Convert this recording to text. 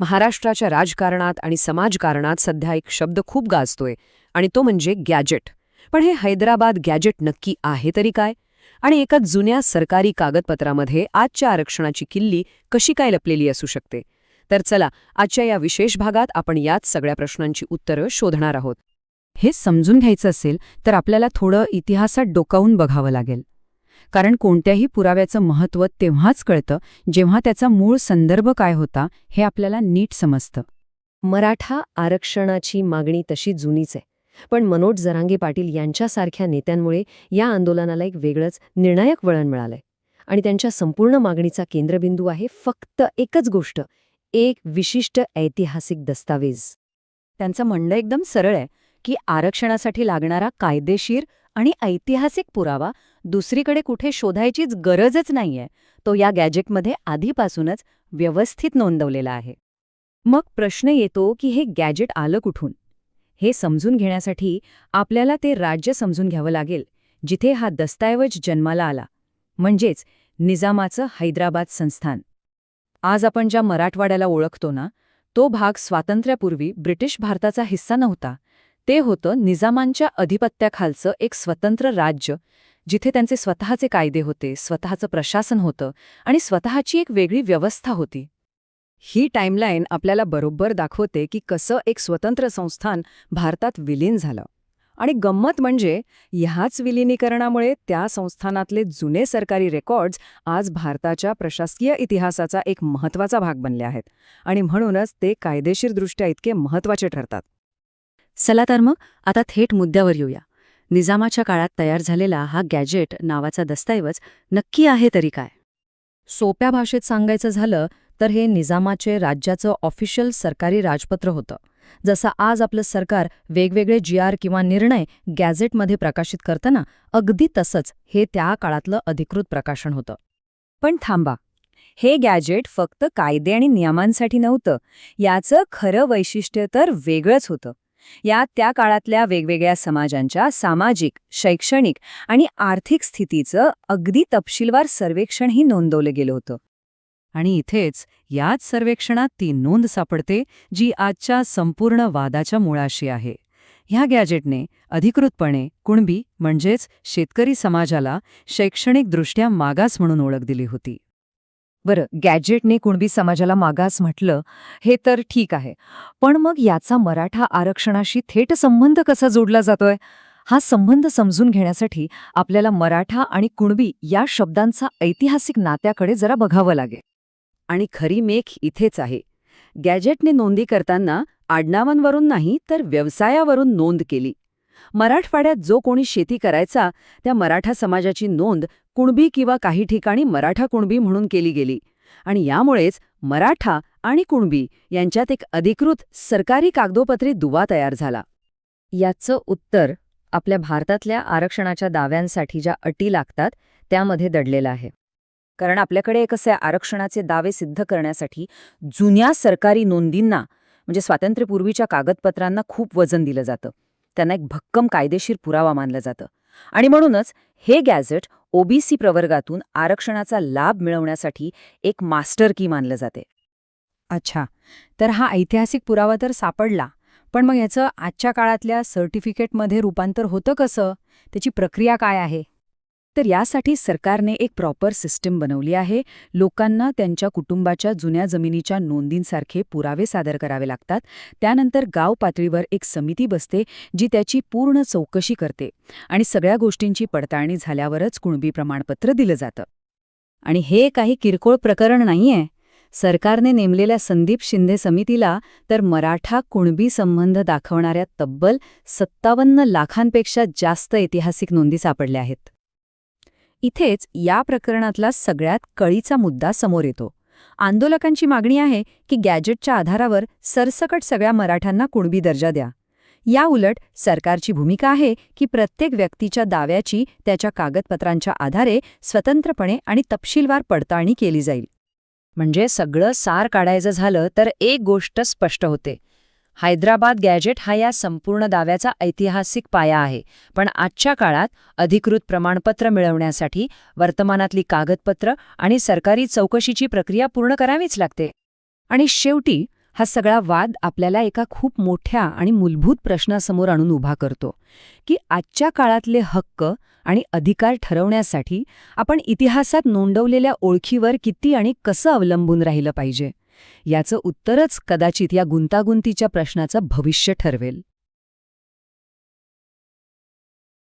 महाराष्ट्राच्या राजकारणात आणि समाजकारणात सध्या एक शब्द खूप गाजतोय आणि तो म्हणजे गॅजेट. पण हे हैदराबाद गॅजेट नक्की आहे तरी काय? आणि एका जुन्या सरकारी कागदपत्रामध्ये आजच्या आरक्षणाची किल्ली कशी काय लपलेली असू शकते? तर चला आजच्या या विशेष भागात आपण याच सगळ्या प्रश्नांची उत्तरं शोधणार आहोत. हे समजून घ्यायचं असेल तर आपल्याला थोडं इतिहासात डोकावून बघावं लागेल. कारण कोणत्याही पुराव्याचं महत्त्व तेव्हाच कळतं जेव्हा त्याचा मूळ संदर्भ काय होता हे आपल्याला नीट समजतं. मराठा आरक्षणाची मागणी तशी जुनीच आहे. पण मनोज जरांगे पाटील यांच्यासारख्या नेत्यांमुळे या आंदोलनाला एक वेगळंच निर्णायक वळण मिळालंय. आणि त्यांच्या संपूर्ण मागणीचा केंद्रबिंदू आहे फक्त एकच गोष्ट एक विशिष्ट ऐतिहासिक दस्तावेज. त्यांचं म्हणणं एकदम सरळ आहे. की आरक्षणासाठी लागणारा कायदेशीर आणि ऐतिहासिक पुरावा दुसरीकडे कुठे शोधायचीच गरजच नाहीये तो या गॅजेटमध्ये आधीपासूनच व्यवस्थित नोंदवलेला आहे. मग प्रश्न येतो की हे गॅजेट आलं कुठून? हे समजून घेण्यासाठी आपल्याला ते राज्य समजून घ्यावं लागेल जिथे हा दस्तऐवज जन्माला आला म्हणजेच निजामाचं हैदराबाद संस्थान. आज आपण ज्या मराठवाड्याला ओळखतो ना तो भाग स्वातंत्र्यापूर्वी ब्रिटिश भारताचा हिस्सा नव्हता ते होतं निजामांच्या अधिपत्याखालचं एक स्वतंत्र राज्य जिथे त्यांचे स्वतःचे कायदे होते स्वतःचं प्रशासन होतं आणि स्वतःची एक वेगळी व्यवस्था होती. ही टाईमलाईन आपल्याला बरोबर दाखवते की कसं एक स्वतंत्र संस्थान भारतात विलीन झालं. आणि गंमत म्हणजे ह्याच विलिनीकरणामुळे त्या संस्थानातले जुने सरकारी रेकॉर्ड्स आज भारताच्या प्रशासकीय इतिहासाचा एक महत्त्वाचा भाग बनले आहेत. आणि म्हणूनच ते कायदेशीरदृष्ट्या इतके महत्त्वाचे ठरतात. चला तर मग आता थेट मुद्द्यावर येऊया. निजामाच्या काळात तयार झालेला हा गॅजेट नावाचा दस्तऐवज नक्की आहे तरी काय? सोप्या भाषेत सांगायचं झालं तर हे निजामाचे राज्याचं ऑफिशियल सरकारी राजपत्र होतं. जसं आज आपलं सरकार वेगवेगळे जी आर किंवा निर्णय गॅझेटमध्ये प्रकाशित करतं ना अगदी तसंच हे त्या काळातलं अधिकृत प्रकाशन होतं. पण थांबा. हे गॅजेट फक्त कायदे आणि नियमांसाठी नव्हतं. याचं खरं वैशिष्ट्य तर वेगळंच होतं. यात त्या काळातल्या वेगवेगळ्या समाजांच्या सामाजिक शैक्षणिक आणि आर्थिक स्थितीचं अगदी तपशीलवार सर्वेक्षणही नोंदवलं गेलं होतं. आणि इथेच याच सर्वेक्षणात ती नोंद सापडते जी आजच्या संपूर्ण वादाच्या मुळाशी आहे. ह्या गॅजेटने अधिकृतपणे कुणबी म्हणजेच शेतकरी समाजाला शैक्षणिकदृष्ट्या मागास म्हणून ओळख दिली होती. बरं गॅजेटने कुणबी समाजाला मागास म्हटलं हे तर ठीक आहे. पण मग याचा मराठा आरक्षणाशी थेट संबंध कसा जोडला जातोय? हा संबंध समजून घेण्यासाठी आपल्याला मराठा आणि कुणबी या शब्दांचा ऐतिहासिक नात्याकडे जरा बघावं लागेल. आणि खरी मेख इथेच आहे. गॅजेटने नोंदी करताना आडनावांवरून नाही तर व्यवसायावरून नोंद केली. मराठवाड्यात जो कोणी शेती करायचा त्या मराठा समाजाची नोंद कुणबी किंवा काही ठिकाणी मराठा कुणबी म्हणून केली गेली. आणि यामुळेच मराठा आणि कुणबी यांच्यात एक अधिकृत सरकारी कागदोपत्री दुवा तयार झाला. याचं उत्तर आपल्या भारतातल्या आरक्षणाच्या दाव्यांसाठी ज्या अटी लागतात त्यामध्ये दडलेलं आहे. कारण आपल्याकडे कसे आरक्षणाचे दावे सिद्ध करण्यासाठी जुन्या सरकारी नोंदींना म्हणजे स्वातंत्र्यपूर्वीच्या कागदपत्रांना खूप वजन दिलं जातं. त्यांना एक भक्कम कायदेशीर पुरावा मानलं जातं. आणि म्हणूनच हे गॅझेट ओबीसी प्रवर्गातून आरक्षणाचा लाभ मिळवण्यासाठी एक मास्टर की मानलं जाते. अच्छा. तर हा ऐतिहासिक पुरावा तर सापडला पण मग याचं आजच्या काळातल्या सर्टिफिकेटमध्ये रूपांतर होतं कसं? त्याची प्रक्रिया काय आहे? तर यासाठी सरकारने एक प्रॉपर सिस्टीम बनवली आहे. लोकांना त्यांच्या कुटुंबाच्या जुन्या जमिनीच्या नोंदींसारखे पुरावे सादर करावे लागतात. त्यानंतर गाव पातळीवर एक समिती बसते जी त्याची पूर्ण चौकशी करते आणि सगळ्या गोष्टींची पडताळणी झाल्यावरच कुणबी प्रमाणपत्र दिलं जातं. आणि हे काही किरकोळ प्रकरण नाहीये. सरकारने नेमलेल्या संदीप शिंदे समितीला तर मराठा कुणबी संबंध दाखवणाऱ्या तब्बल सत्तावन्न लाखांपेक्षा जास्त ऐतिहासिक नोंदी सापडल्या आहेत. इथेच या प्रकरणातला सगळ्यात कळीचा मुद्दा समोर येतो. आंदोलकांची मागणी आहे की गॅजेटच्या आधारावर सरसकट सगळ्या मराठ्यांना कुणबी दर्जा द्या. या उलट सरकारची भूमिका आहे की प्रत्येक व्यक्तीच्या दाव्याची त्याच्या कागदपत्रांच्या आधारे स्वतंत्रपणे आणि तपशीलवार पडताळणी केली जाईल. म्हणजे सगळं सार काढायचं झालं तर एक गोष्ट स्पष्ट होते. हैदराबाद गॅजेट हा या संपूर्ण दाव्याचा ऐतिहासिक पाया आहे पण आजच्या काळात अधिकृत प्रमाणपत्र मिळवण्यासाठी वर्तमानातली कागदपत्र आणि सरकारी चौकशीची प्रक्रिया पूर्ण करावीच लागते. आणि शेवटी हा सगळा वाद आपल्याला एका खूप मोठ्या आणि मूलभूत प्रश्नासमोर आणून उभा करतो की आजच्या काळातले हक्क आणि अधिकार ठरवण्यासाठी आपण इतिहासात नोंदवलेल्या ओळखीवर किती आणि कसं अवलंबून राहिलं पाहिजे. याचं उत्तरच कदाचित या गुंतागुंतीच्या प्रश्नाचं भविष्य ठरवेल.